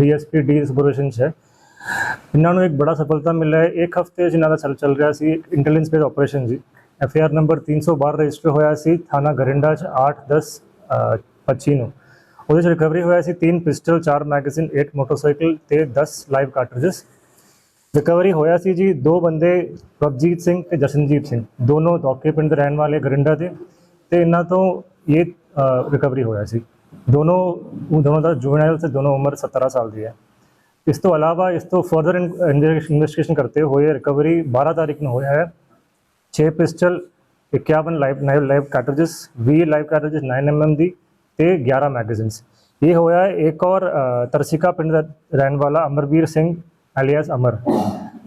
DSP D supervision 'ਚ ਹੈ। ਇਹਨਾਂ ਨੂੰ ਇੱਕ ਬੜਾ ਸਫਲਤਾ ਮਿਲਿਆ ਹੈ। ਇੱਕ ਹਫ਼ਤੇ ਜਿਨ੍ਹਾਂ ਦਾ ਚੱਲ ਚੱਲ ਰਿਹਾ ਸੀ ਇੰਟੈਲੀਜੈਂਸ ਬੇਸ ਆਪਰੇਸ਼ਨ ਜੀ। ਐਫ ਆਰ ਨੰਬਰ 312 ਰਜਿਸਟਰ ਹੋਇਆ ਸੀ ਥਾਣਾ ਗਰਿੰਡਾ 'ਚ 8 10 25 ਨੂੰ। ਉਹਦੇ 'ਚ ਰਿਕਵਰੀ ਹੋਇਆ ਸੀ 3 ਪਿਸਟਲ 4 ਮੈਗਜ਼ੀਨ 8 ਮੋਟਰਸਾਈਕਲ ਤੇ 10 ਲਾਈਵ ਕਾਰਟ੍ਰਿਜਸ। ਰਿਕਵਰੀ ਹੋਇਆ ਸੀ ਜੀ ਦੋ ਬੰਦੇ, ਪ੍ਰਭਜੀਤ ਸਿੰਘ ਤੇ ਜਸ਼ਨਜੀਤ ਸਿੰਘ। ਦੋਨੋਂ ਦੋਕੇ ਪਿੰਡ ਦੇ ਰਹਿਣ ਵਾਲੇ ਗਰਿੰਡਾ ਦੇ। ਤੇ ਇਹਨਾਂ ਤੋਂ ਇਹ ਰਿਕਵਰੀ ਹੋਇਆ ਸੀ। ਦੋਨੋਂ ਦੋਨੋਂ ਦਾ ਜੁਵਨਾਈਲ ਤੇ ਦੋਨੋਂ ਉਮਰ 17 ਸਾਲ ਦੀ ਹੈ ਇਸ ਤੋਂ ਇਲਾਵਾ ਇਸ ਤੋਂ ਫਰਦਰ ਇਨਵੈਸਟੀਗੇਸ਼ਨ ਕਰਤੇ ਹੋਏ ਰਿਕਵਰੀ 12 ਤਾਰੀਖ ਨੂੰ ਹੋਇਆ ਹੈ 6 pistol 51 live live live cartridges 20 live cartridges 9 mm ਦੀ ਤੇ 11 ਮੈਗਜ਼ੀਨਸ ਇਹ ਹੋਇਆ ਹੈ ਇੱਕ ਔਰ ਤਰਸਿਕਾ ਪਿੰਡ ਦਾ ਰਹਿਣ ਵਾਲਾ ਅਮਰਵੀਰ ਸਿੰਘ ਅਲੀਅਸ ਅਮਰ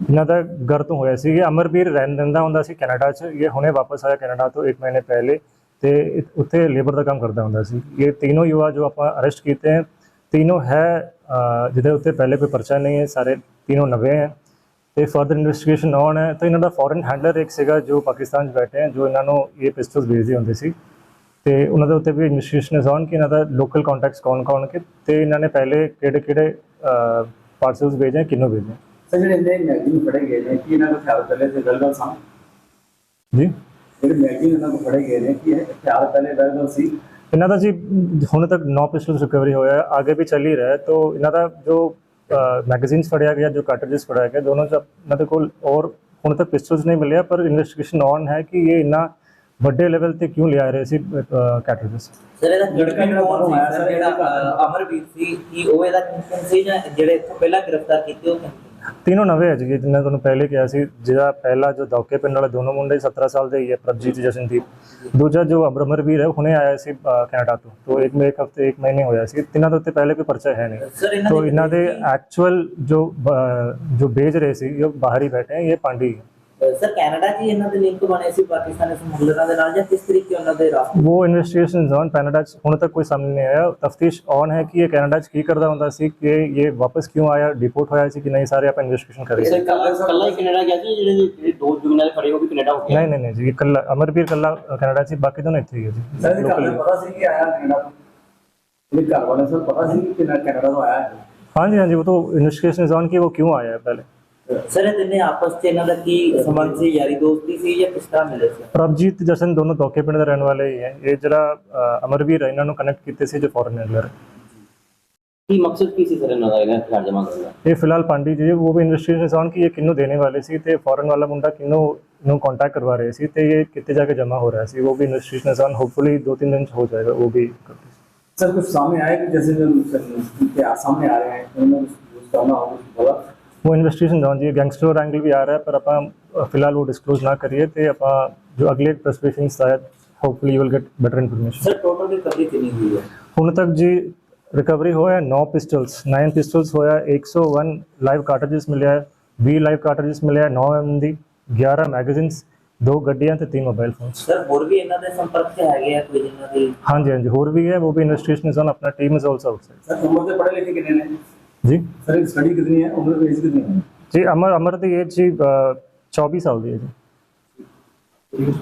ਇਹਨਾਂ ਦਾ ਘਰ ਤੋਂ ਹੋਇਆ ਸੀ ਇਹ ਅਮਰਵੀਰ ਰਹਿਣ ਦਿੰਦਾ ਹੁੰਦਾ ਸੀ ਕੈਨੇਡਾ 'ਚ ਇਹ ਹੁਣੇ ਵਾਪਸ ਆਇਆ ਕੈਨੇਡਾ ਤੋਂ 1 ਮਹੀਨੇ ਪਹਿਲੇ ਤੇ ਉੱਥੇ ਲੇਬਰ ਦਾ ਕੰਮ ਕਰਦਾ ਹੁੰਦਾ ਸੀ। ਇਹ ਤਿੰਨੋਂ ਯੁਵਾ ਜੋ ਆਪਾਂ ਅਰੈਸਟ ਕੀਤੇ ਹੈ ਤਿੰਨੋਂ ਹੈ ਜਿਹਦੇ ਉੱਤੇ ਪਹਿਲੇ ਕੋਈ ਪਰਚਾ ਨਹੀਂ ਹੈ ਸਾਰੇ ਤਿੰਨੋਂ ਨਵੇਂ ਹੈ। ਤੇ ਫਰਦਰ ਇਨਵੈਸਟੀਗੇਸ਼ਨ ਔਨ ਹੈ ਤਾਂ ਇਹਨਾਂ ਦਾ ਫੋਰਨ ਹੈਂਡਲਰ ਇੱਕ ਸੀਗਾ ਜੋ ਪਾਕਿਸਤਾਨ 'ਚ ਬੈਠੇ ਹੈ ਜੋ ਇਹਨਾਂ ਨੂੰ ਇਹ ਪਿਸਟਲਸ ਵੇਚਦੇ ਹੁੰਦੇ ਸੀ। ਤੇ ਉਹਨਾਂ ਦੇ ਉੱਤੇ ਵੀ ਇਨਵੈਸਟੀਗੇਸ਼ਨ ਇਜ਼ ਔਨ ਕਿ ਇਹਨਾਂ ਦਾ ਲੋਕਲ ਕੰਟੈਕਟਸ ਕੌਣ-ਕੌਣ ਕਿ ਤੇ ਇਹਨਾਂ ਨੇ ਪਹਿਲੇ ਕਿਹੜੇ-ਕਿਹੜੇ ਪਾਰਸਲਸ ਭੇਜੇ ਕਿਹਨੂੰ ਭੇਜੇ ਸਰ ਜਿਹੜੇ ਨੇ ਮੈਗਜ਼ੀਨ ਫੜੇ ਗਏ ਨੇ ਕਿ ਇਹਨਾਂ ਦਾ ਖਿਆਲ ਪਹਿਲੇ ਤੇ ਗਲਤ ਸਨ ਜੀ? ਜਿਹੜੇ ਮੈਗਜ਼ੀਨ ਇਹਨਾਂ ਕੋਲ ਫੜੇ ਗਏ ਨੇ ਕੀ ਇਹ ਹਥਿਆਰ ਪਹਿਲੇ ਗੱਲ ਸੀ ਇਹਨਾਂ ਦਾ ਜੀ ਹੁਣ ਤੱਕ 9 ਪਿਸਟਲਸ ਰਿਕਵਰੀ ਹੋਇਆ ਹੈ ਆਗੇ ਵੀ ਚੱਲ ਹੀ ਰਿਹਾ ਹੈ तो ਇਹਨਾਂ ਦਾ ਜੋ ਮੈਗਜ਼ੀਨਸ ਫੜਿਆ ਗਿਆ ਜੋ ਕਾਰਟ੍ਰਿਜਸ ਫੜਿਆ ਗਿਆ ਦੋਨੋਂ ਚ ਇਹਨਾਂ ਦੇ ਕੋਲ ਔਰ ਹੁਣ ਤੱਕ ਪਿਸਟਲਸ ਨਹੀਂ ਮਿਲਿਆ ਪਰ ਇਨਵੈਸਟੀਗੇਸ਼ਨ ਔਨ ਹੈ ਕਿ ਇਹ ਇੰਨਾ ਵੱਡੇ ਲੈਵਲ ਤੇ ਕਿਉਂ ਲਿਆ ਰਹੇ ਸੀ ਕਾਰਟ੍ਰਿਜਸ ਸਰ ਇਹਦਾ ਲੜਕਾ ਜਿਹੜਾ ਬਾਹਰੋਂ ਆਇਆ ਸਰ, ਸਰ ਜਿਹੜਾ ਇਹਦਾ ਅ, ਅਮਰਵੀਰ ਸੀ ਕੀ ਉਹ ਇਹਦਾ ਕਿੰਨ ਸੀ ਜਾਂ ਜਿਹੜੇ ਇੱਥੋਂ ਪਹਿਲਾਂ ਗ੍ਰਿਫਤਾਰ ਕੀਤੇ ਉਹ ਕਿੰਨ ਸੀ? ਤਿੰਨੋਂ ਨਵੇਂ ਹੈ ਜੀ ਜਿੰਨਾ ਤੁਹਾਨੂੰ ਪਹਿਲੇ ਕਿਹਾ ਸੀ ਜਿਹੜਾ ਪਹਿਲਾ ਜੋ ਦੌਕੇ ਪਿੰਡ ਵਾਲੇ ਦੋਨੋਂ ਮੁੰਡੇ 17 ਸਾਲ ਦੇ ਹੀ ਹੈ ਪ੍ਰਭਜੀਤ ਜਸ਼ਨਦੀਪ ਦੂਜਾ ਜੋ ਅਮਰਮਰਵੀਰ ਹੈ ਉਹ ਹੁਣੇ ਆਇਆ ਸੀ ਅ, ਕੈਨੇਡਾ ਤੋਂ ਤੋਂ ਇੱਕ ਇੱਕ ਹਫਤੇ ਇੱਕ ਮਹੀਨੇ ਹੋਇਆ ਸੀ ਤਿੰਨਾਂ ਦੇ ਉੱਤੇ ਪਹਿਲੇ ਕੋਈ ਪਰਚਾ ਹੈ ਨਹੀਂ ਸਰ ਇਹਨਾਂ तो ਦੇ इन्हों दे एक्चुअल जो अ, जो बेच रहे सी ये बाहर ही बैठे हैं ये पांडी है ਸਰ ਕੈਨੇਡਾ 'ਚ ਹੀ ਇਹਨਾਂ ਦੇ ਲਿੰਕ ਬਣੇ ਸੀ ਪਾਕਿਸਤਾਨੀ ਸਮਗਲਰਾਂ ਦੇ ਨਾਲ ਜਾਂ ਕਿਸ ਤਰੀਕੇ ਉਹਨਾਂ ਦੇ ਰਾਹ वो इन्वेस्टिगेशन ऑन कनाडा ਹੁਣ ਤੱਕ ਕੋਈ ਸਾਹਮਣੇ ਨਹੀਂ ਆਇਆ ਤਫਤੀਸ਼ ਔਨ ਹੈ ਕਿ ਇਹ ਕੈਨੇਡਾ ਚ ਕੀ ਕਰਦਾ ਹੁੰਦਾ ਸੀ ਕਿ ਇਹ ਵਾਪਸ ਕਿਉਂ ਆਇਆ ਡਿਪੋਰਟ ਹੋਇਆ ਸੀ ਕਿ ਨਹੀਂ ਸਾਰੇ ਆਪਾਂ ਇਨਵੈਸਟੀਗੇਸ਼ਨ ਕਰ ਰਹੇ ਸਰ ਹਾਂ ਕੱਲਾ ਕੱਲਾ ਹੀ ਕੈਨੇਡਾ ਗਿਆ ਸੀ ਜਿਹੜੇ ਜਿਹੜੇ ਦੋ ਜੁਗਨਲ ਖੜੇ ਹੋ ਵੀ ਕੈਨੇਡਾ ਹੋ ਗਏ ਨਹੀਂ ਨਹੀਂ ਨਹੀਂ ਜੀ ਕੱਲਾ ਅਮਰਵੀਰ ਕੱਲਾ ਕੈਨੇਡਾ ਸੀ ਬਾਕੀ ਦੋਨੋਂ ਇੱਥੇ ਹੀ ਹੈ ਜੀ ਸਰ ਇਹ Local ਘਰ ਹੀ। ਪਤਾ ਸੀ ਕਿ ਆਇਆ ਕੈਨੇਡਾ ਤੋਂ ਇਹ ਘਰ ਵਾਲੇ ਸਰ ਪਤਾ ਸੀ ਕਿ ਕੈਨੇਡਾ ਕੈਨੇਡਾ ਤੋਂ ਆਇਆ ਹੈ हाँ जी हाँ जी वो तो इन्वेस्टिगेशन ऑन कि वो क्यों आया है पहले ਸਰ ਇਹ ਤਿੰਨੇ ਆਪਸ 'ਚ ਇਹਨਾਂ ਦਾ ਕੀ ਸੰਬੰਧ ਸੀ ਯਾਰੀ ਦੋਸਤੀ ਸੀ ਜਾਂ ਕਿਸ ਤਰ੍ਹਾਂ ਮਿਲੇ ਸੀ ਪ੍ਰਭਜੀਤ ਜਸ਼ਨ ਦੋਨੋਂ ਧੋਕੇ ਪਿੰਡ ਦੇ ਰਹਿਣ ਵਾਲੇ ਹੀ ਹੈ ਇਹ ਜਿਹੜਾ ਅ, ਅਮਰਵੀਰ ਹੈ ਇਹਨਾਂ ਨੂੰ ਕਨੈਕਟ ਕੀਤੇ ਸੀ ਜੋ ਫੋਰਨ ਹੈਂਡਲਰ ਕੀ ਮਕਸਦ ਕੀ ਸੀ ਸਰ ਇਹਨਾਂ ਦਾ ਇਹਨਾਂ ਹਥਿਆਰ ਜਮ੍ਹਾਂ ਕਰਨ ਦਾ ਇਹ ਫਿਲਹਾਲ ਪਾਂਡੀ ਜੀ ਉਹ ਵੀ ਇਨਵੈਸਟੀਗੇਸ਼ਨ ਔਨ ਕਿ ਇਹ ਕਿੰਨੂੰ ਦੇਣੇ ਵਾਲੇ ਸੀ ਤੇ ਫੋਰਨ ਵਾਲਾ ਮੁੰਡਾ ਕਿੰਨੂੰ ਨੂੰ ਕੰਟੈਕਟ ਕਰਵਾ ਰਹੇ ਸੀ ਤੇ ਇਹ ਕਿੱਥੇ ਜਾ ਕੇ ਜਮ੍ਹਾਂ ਹੋ ਰਿਹਾ ਸੀ ਉਹ ਵੀ ਇਨਵੈਸਟੀਗੇਸ਼ਨ ਔਨ ਹੋਪਫੁਲੀ ਦੋ ਤਿੰਨ ਦਿਨ ਚ ਹੋ ਜਾਏਗਾ ਉਹ ਵੀ सर कुछ सामने आया कि जैसे जो क्या सामने आ रहे हैं उन्होंने कुछ करना हो कुछ बोला ਉਹ ਇਨਵੈਸਟੀਗੇਸ਼ਨ ਡਾਊਨ ਜੀ ਗੈਂਗਸਟਰ ਐਂਗਲ ਵੀ ਆ ਰਿਹਾ ਪਰ ਆਪਾਂ ਫਿਲਹਾਲ ਉਹ ਡਿਸਕਲੋਜ਼ ਨਾ ਕਰੀਏ ਤੇ ਆਪਾਂ ਜੋ ਅਗਲੇ ਪ੍ਰੈਸਪੇਸ਼ਨ ਸ਼ਾਇਦ hopefully you will get better information sir total ਦੀ ਕਬਜ਼ੀ ਕਿੰਨੀ ਹੋਈ ਹੈ? ਹੁਣ ਤੱਕ ਜੀ ਰਿਕਵਰੀ ਹੋਇਆ 9 ਪਿਸਟਲਸ 9 ਪਿਸਟਲਸ ਹੋਇਆ 101 ਲਾਈਵ ਕਾਰਟ੍ਰਿਜਸ ਮਿਲਿਆ 20 ਲਾਈਵ ਕਾਰਟ੍ਰਿਜਸ ਮਿਲਿਆ 9 ਐਮ ਦੀ 11 ਮੈਗਜ਼ੀਨਸ ਦੋ ਗੱਡੀਆਂ ਤੇ ਤਿੰਨ ਮੋਬਾਈਲ ਫੋਨ ਸਰ ਹੋਰ ਵੀ ਇਹਨਾਂ ਦੇ ਸੰਪਰਕ ਚ ਹੈਗੇ ਆ ਕੋਈ ਜਿਨ੍ਹਾਂ ਦੇ? ਹਾਂਜੀ ਹਾਂਜੀ ਹੋਰ ਵੀ ਹੈ ਉਹ ਵੀ ਇਨਵੈਸਟੀਗੇਸ਼ਨ ਇਸ ਆਪਣਾ team is also outside sir ਉਮਰ ਦੇ ਪੜ੍ਹੇ ਲਿਖੇ ਕਿੰਨੇ ਨੇ? ਜੀ? ਸਰ ਸਟੱਡੀ ਕਿਤਨੀ ਹੈ? ਉਮਰ ਏਜ ਕਿਤਨੀ ਹੈ? ਜੀ ਅਮਰ ਅਮਰ ਦੀ ਏਜ ਜੀ 24 ਸਾਲ ਦੀ ਹੈ ਜੀ।